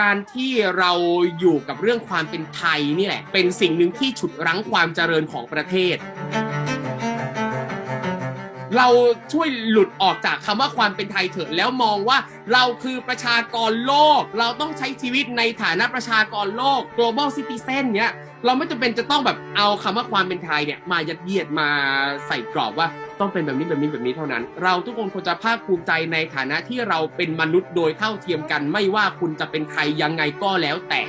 การที่เราอยู่กับเรื่องความเป็นไทยนี่แหละ เป็นสิ่งหนึ่งที่ฉุดรั้งความเจริญของประเทศ เราช่วยหลุดออกจากคำว่าความเป็นไทยเถอะแล้วมองว่าเราคือประชากรโลก เราต้องใช้ชีวิตในฐานะประชากรโลก global citizen เนี้ยเราไม่จำเป็นจะต้องแบบเอาคำว่าความเป็นไทยเนี่ยมายัดเยียดมาใส่กรอบว่าต้องเป็นแบบนี้แบบนี้แบบนี้เท่านั้น เราทุกคนควรจะภาคภูมิใจในฐานะที่เราเป็นมนุษย์โดยเท่าเทียมกัน ไม่ว่าคุณจะเป็นใครยังไงก็แล้วแต่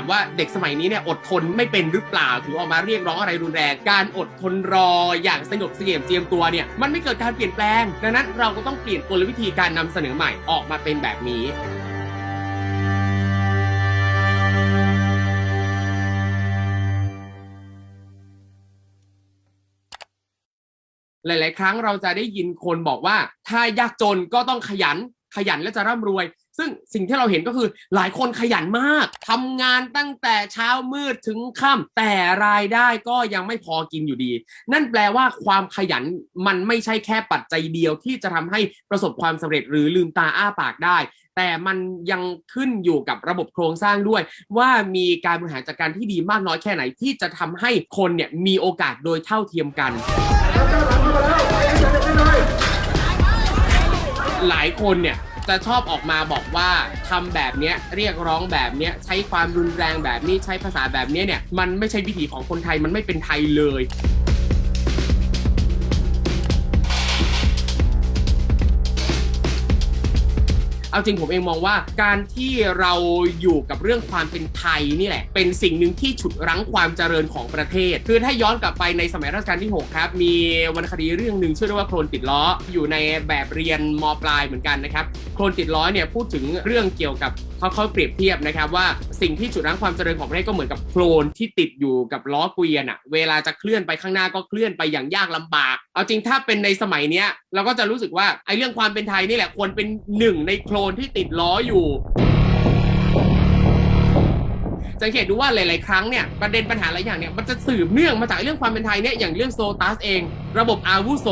ามว่าเด็กสมัยนี้เนี่ยอดทนไม่เป็นหรือเปล่าถึงออกมาเรียกร้องอะไรรุนแรงการอดทนรออย่างสงบเสงี่ยมเจียมตัวเนี่ยมันไม่เกิดการเปลี่ยนแปลง ดังนั้นเราก็ต้องเปลี่ยนกลวิธีการนำเสนอใหม่ออกมาเป็นแบบนี้หลาย ๆ ครั้งเราจะได้ยินคนบอกว่า ถ้ายากจนก็ต้องขยันขยันและจะร่ำรวย ซึ่งสิ่งที่เราเห็นก็คือหลายคนขยันมากทำงานตั้งแต่เช้ามืดถึงค่ำแต่รายได้ก็ยังไม่พอกินอยู่ดี นั่นแปลว่าความขยันมันไม่ใช่แค่ปัจจัยเดียวที่จะทำให้ประสบความสำเร็จหรือลืมตาอ้าปากได้ แต่มันยังขึ้นอยู่กับระบบโครงสร้างด้วย ว่ามีการบริหารจัดการที่ดีมากน้อยแค่ไหนที่จะทำให้คนเนี่ยมีโอกาสโดยเท่าเทียมกันหลายคนเนี่ย จะชอบออกมาบอกว่าทำแบบเนี้ยเรียกร้องแบบเนี้ยใช้ความรุนแรงแบบนี้ใช้ภาษาแบบนี้เนี่ยมันไม่ใช่วิถีของคนไทยมันไม่เป็นไทยเลย เอาจริงผมเองมองว่าการที่เราอยู่กับเรื่องความเป็นไทยนี่แหละ เป็นสิ่งหนึ่งที่ฉุดรั้งความเจริญของประเทศ คือถ้าย้อนกลับไปในสมัยรัชกาลที่ 6 ครับ มีวรรณคดีเรื่องหนึ่งชื่อว่าโคลนติดล้อ อยู่ในแบบเรียนมปลายเหมือนกันนะครับ โคลนติดล้อเนี่ยพูดถึงเรื่องเกี่ยวกับ เขาเขาเปรียบเทียบนะครับว่าสิ่งที่ฉุดรั้งความเจริญของประเทศก็เหมือนกับโคลนที่ติดอยู่กับล้อเกวียนอะเวลาจะเคลื่อนไปข้างหน้าก็เคลื่อนไปอย่างยากลำบาก เอาจริงถ้าเป็นในสมัยเนี้ยเราก็จะรู้สึกว่าไอ้เรื่องความเป็นไทยนี่แหละควรเป็นหนึ่งในโคลนที่ติดล้ออยู่สังเกตดูว่าหลาย ๆ ครั้งเนี่ยประเด็นปัญหาหลายอย่างเนี่ยมันจะสืบเนื่องมาจากเรื่องความเป็นไทยเนี่ยอย่างเรื่องโซตัสเอง ระบบอาวุโส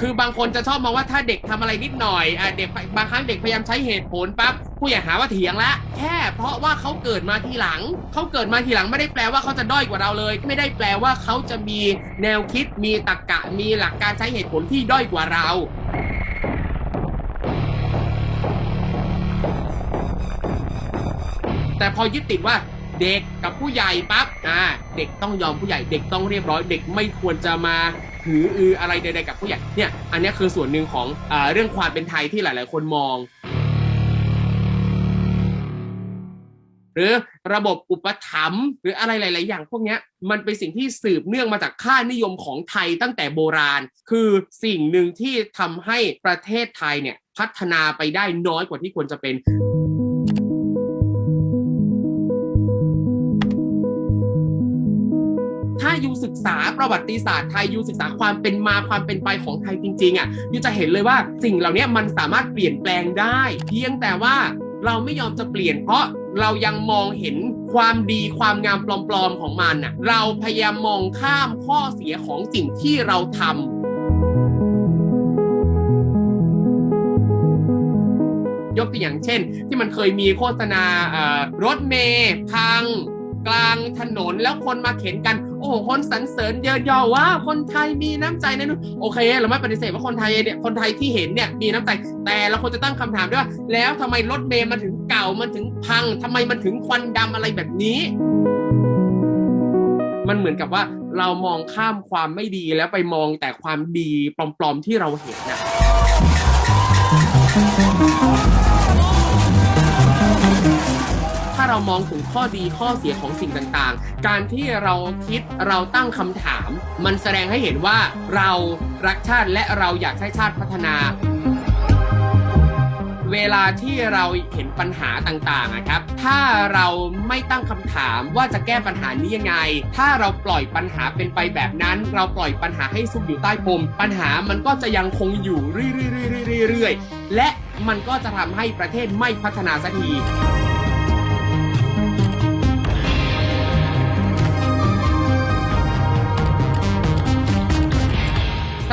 คือบางคนจะชอบมองว่าถ้าเด็กทำอะไรนิดหน่อยอะเด็กบางครั้งเด็กพยายามใช้เหตุผลปั๊บผู้ใหญ่หาว่าเถียงละ แค่เพราะว่าเขาเกิดมาทีหลัง เขาเกิดมาทีหลังไม่ได้แปลว่าเขาจะด้อยกว่าเราเลย ไม่ได้แปลว่าเขาจะมีแนวคิดมีตรรกะมีหลักการใช้เหตุผลที่ด้อยกว่าเรา แต่พอยึดติดว่าเด็กกับผู้ใหญ่ปั๊บอ่าเด็กต้องยอมผู้ใหญ่ เด็กต้องเรียบร้อย เด็กไม่ควรจะมา หืออืออะไรใดๆกับผู้ใหญ่เนี่ยอันนี้คือส่วนหนึ่งของอเรื่องความเป็นไทยที่หลาย ๆ คนมอง หรือระบบอุปถัมภ์หรืออะไรหลาย ๆ อย่างพวกนี้มันเป็นสิ่งที่สืบเนื่องมาจากค่านิยมของไทยตั้งแต่โบราณ คือสิ่งหนึ่งที่ทำให้ประเทศไทยเนี่ยพัฒนาไปได้น้อยกว่าที่ควรจะเป็น ถ้ายูศึกษาประวัติศาสตร์ไทยยูศึกษาความเป็นมาความเป็นไปของไทยจริงๆอะยูจะเห็นเลยว่าสิ่งเหล่านี้มันสามารถเปลี่ยนแปลงได้ เพียงแต่ว่าเราไม่ยอมจะเปลี่ยน เพราะเรายังมองเห็นความดีความงามปลอมๆของมันอะเราพยายามมองข้ามข้อเสียของสิ่งที่เราทำยกตัวอย่างเช่น ที่มันเคยมีโฆษณารถเมย์พัง กลางถนนแล้วคนมาเข็นกัน โอ้โหคนสรรเสริญเยอะยอว่าคนไทยมีน้ำใจนะนู่นโอเค เราไม่ปฏิเสธว่าคนไทยเนี่ยคนไทยที่เห็นเนี่ยมีน้ำใจ แต่เราควรจะตั้งคำถามด้วยว่า แล้วทำไมรถเมย์มันถึงเก่ามันถึงพังทำไมมันถึงควันดำอะไรแบบนี้มันเหมือนกับว่าเรามองข้ามความไม่ดีแล้วไปมองแต่ความดีปลอมๆที่เราเห็นนะ เรามองถึงข้อดีข้อเสียของสิ่งต่างๆ การที่เราคิดเราตั้งคำถาม มันแสดงให้เห็นว่าเรารักชาติและเราอยากให้ชาติพัฒนา เวลาที่เราเห็นปัญหาต่างๆนะครับ ถ้าเราไม่ตั้งคำถามว่าจะแก้ปัญหานี้ยังไง ถ้าเราปล่อยปัญหาเป็นไปแบบนั้น เราปล่อยปัญหาให้ซุกอยู่ใต้พรมปัญหามันก็จะยังคงอยู่เรื่อยๆๆๆๆและมันก็จะทำให้ประเทศไม่พัฒนาสักที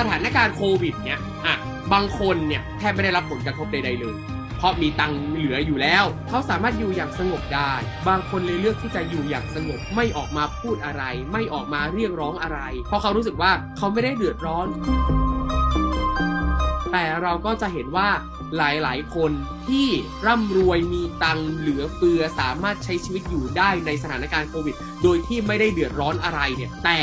ถานการณ์โควิดเนี่ยอะบางคนเนี่ยแทบไม่ได้รับผลกระทบใดๆเลย เพราะมีตังค์เหลืออยู่แล้ว เขาสามารถอยู่อย่างสงบได้ บางคนเลยเลือกที่จะอยู่อย่างสงบไม่ออกมาพูดอะไร ไม่ออกมาเรียกร้องอะไร เพราะเขารู้สึกว่าเขาไม่ได้เดือดร้อน แต่เราก็จะเห็นว่าหลายๆ คนที่ร่ำรวยมีตังเหลือเฟือสามารถใช้ชีวิตอยู่ได้ในสถานการณ์โควิด โดยที่ไม่ได้เดือดร้อนอะไรเนี่ย แต่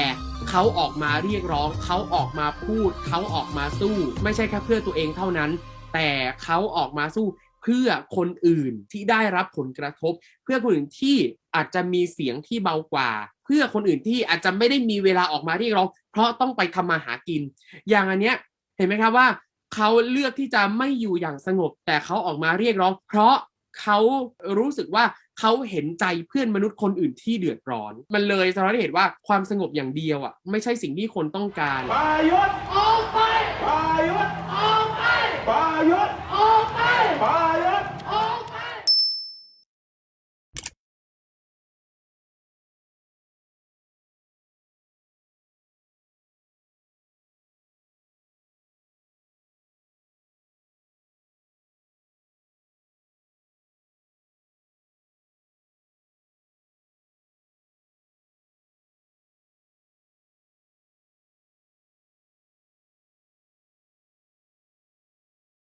เขาออกมาเรียกร้อง เขาออกมาพูด เขาออกมาสู้ ไม่ใช่แค่เพื่อตัวเองเท่านั้น แต่เขาออกมาสู้เพื่อคนอื่นที่ได้รับผลกระทบ เพื่อคนอื่นที่อาจจะมีเสียงที่เบากว่า เพื่อคนอื่นที่อาจจะไม่ได้มีเวลาออกมาเรียกร้องเพราะต้องไปทำมาหากิน อย่างอันเนี้ยเห็นไหมครับว่า เขาเลือกที่จะไม่อยู่อย่างสงบ แต่เขาออกมาเรียกร้อง เพราะเขารู้สึกว่าเขาเห็นใจเพื่อนมนุษย์คนอื่นที่เดือดร้อน มันเลยสะท้อนให้เห็นว่าความสงบอย่างเดียวอะไม่ใช่สิ่งที่คนต้องการปายุทธ์ออกไปปายุทธ์ออกไปปายุทธ์ออกไปปา